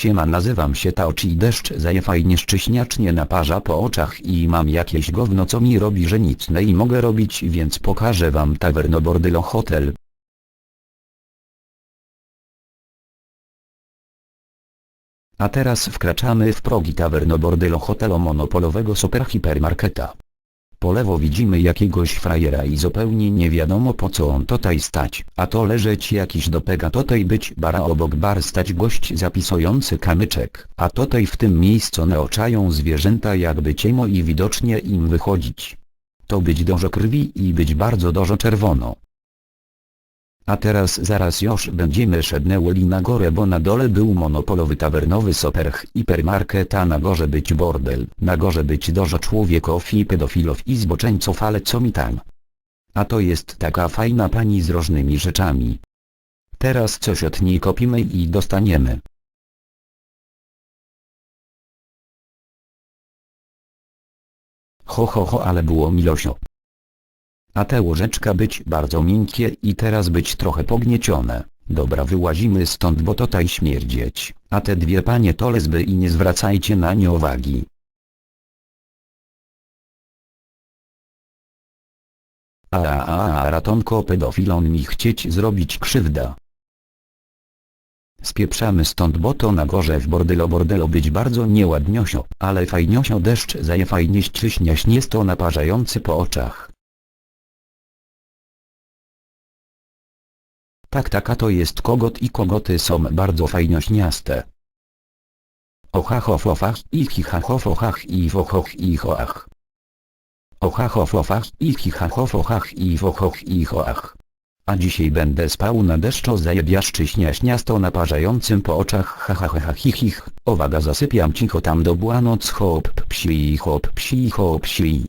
Siema nazywam się Taochi deszcz zaje fajnie szczyśniacznie naparza po oczach i mam jakieś gówno co mi robi że nic nie mogę robić więc pokażę wam Taverno Bordello Hotel. A teraz wkraczamy w progi Taverno Bordello Hotelu monopolowego superhipermarketa. Po lewo widzimy jakiegoś frajera i zupełnie nie wiadomo po co on tutaj stać, a to leżeć jakiś dopega tutaj być bara obok bar stać gość zapisujący kamyczek, a tutaj w tym miejscu naoczają zwierzęta jakby ciemo i widocznie im wychodzić. To być dużo krwi i być bardzo dużo czerwono. A teraz zaraz już będziemy szednęli na górę bo na dole był monopolowy tawernowy soperch hipermarket a na górze być bordel, na górze być dużo człowieków i pedofilów i zboczeńców ale co mi tam. A to jest taka fajna pani z różnymi rzeczami. Teraz coś od niej kopimy i dostaniemy. Ho ho ho ale było milosio. A te łożeczka być bardzo miękkie i teraz być trochę pogniecione. Dobra wyłazimy stąd bo tutaj śmierdzieć, a te dwie panie to lesby i nie zwracajcie na nie uwagi. A, a, a, ratonko pedofilon mi chcieć zrobić krzywda. Spieprzamy stąd bo to na gorze w bordelo bordelo być bardzo nieładniosio, ale fajniosio deszcz zaje fajnie ściśniaś jest to naparzający po oczach. Tak taka to jest kogot i kogoty są bardzo fajnośniaste. Ochachofofach i chichachofochach i wochoch i choach. Ochachofofach i chichachofochach i wochoch i choach. A dzisiaj będę spał na deszczo zajebiaszczy śniaśniasto naparzającym po oczach hahahachichich. Owaga zasypiam cicho tam do błanoc hop psi hop psi hop psi.